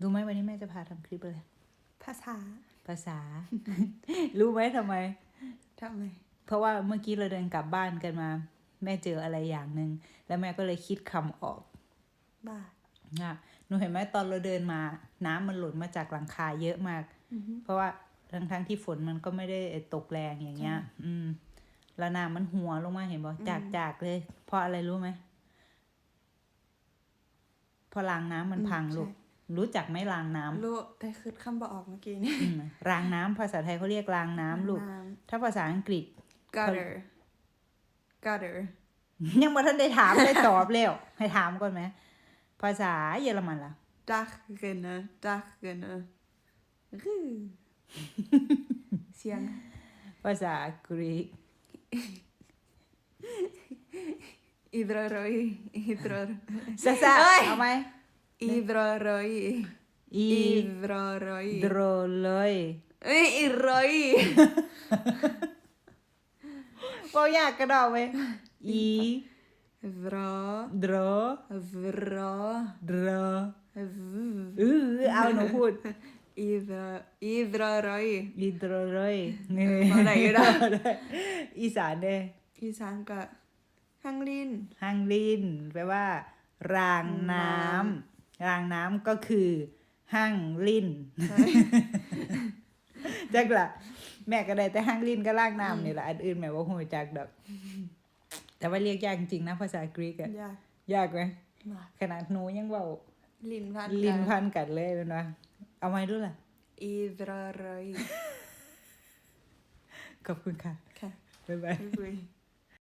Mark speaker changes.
Speaker 1: รู้ไหมวันนี้แม่จะพาทำคลิปอะไร
Speaker 2: ภาษา
Speaker 1: ภาษา รู้ไหมทำไม
Speaker 2: ทำไม
Speaker 1: เพราะว่าเมื่อกี้เราเดินกลับบ้านกันมา แม่เจออะไรอย่างหนึ่งแล้วแม่ก็เลยคิดคำออก
Speaker 2: บ้า
Speaker 1: นะหนูเห็นไหมตอนเราเดินมา น้ำมันหล่นมาจากหลังคาเยอะมาก
Speaker 2: อือฮึ
Speaker 1: เพราะว่าทั้งทั้งๆที่ฝนมันก็ไม่ได้ตกแรงอย่างเงี้ย อืม แล้วน้ำมันหัวลงมาเห็นบอกจากจากเลย เพราะอะไรรู้ไหมเพอรางน้ำมันพังลูก รู้จักไหมรางน้ำ
Speaker 2: รู้แต่คือคำบอกออกเมื่อกี้นี่
Speaker 1: อืมรางน้ำภาษาไทยเขาเรียกรางน้ำลูก
Speaker 2: น้
Speaker 1: ถ้าภาษาอังกฤษำ
Speaker 2: gutter gutter
Speaker 1: ยังบ่ทันได้ถามได้ตอบแล้ว ให้ถามก่อนไหม ภาษาเยอรมันล่ะ
Speaker 2: dachrinne dachrinne รื้อเสียง
Speaker 1: ภาษากรีก
Speaker 2: idroroi idror
Speaker 1: ซา ซา
Speaker 2: เอ้ย
Speaker 1: เอาไหม
Speaker 2: idroroi
Speaker 1: อี
Speaker 2: idroroi
Speaker 1: โดรเลย
Speaker 2: เอ้ย idroi
Speaker 1: บอกยากกระดอกไหมอี
Speaker 2: vro
Speaker 1: โดร
Speaker 2: vro
Speaker 1: โดร
Speaker 2: v
Speaker 1: เออเอาหนูพูด
Speaker 2: idro idroroi
Speaker 1: อีโดรเลยนี่
Speaker 2: เอาไหนก็ได้
Speaker 1: อีสานเด้
Speaker 2: อีสานก็ฮังลิน
Speaker 1: ฮังลินแปลว่ารางน้ำ รางน้ำก็คือห้างลินจักละแม่ก็ได้แต่ห้างลินก็ล่างน้ำนี่แหละอันอื่นแม่ว่าหูจักดอก แต่ว่าเรียกยากจริงๆนะภาษากรีกอะ
Speaker 2: ยาก
Speaker 1: ยากไหม
Speaker 2: มาก
Speaker 1: ขนาดหนูยังเว่า
Speaker 2: ลินพัน
Speaker 1: ลิน
Speaker 2: กั
Speaker 1: พันกัดเลยนะเอาไว้ด้วยล่ะ
Speaker 2: idroroi
Speaker 1: ขอบคุณค่ะ
Speaker 2: ค่ะ
Speaker 1: บ๊ายบาย
Speaker 2: บ๊ายบาย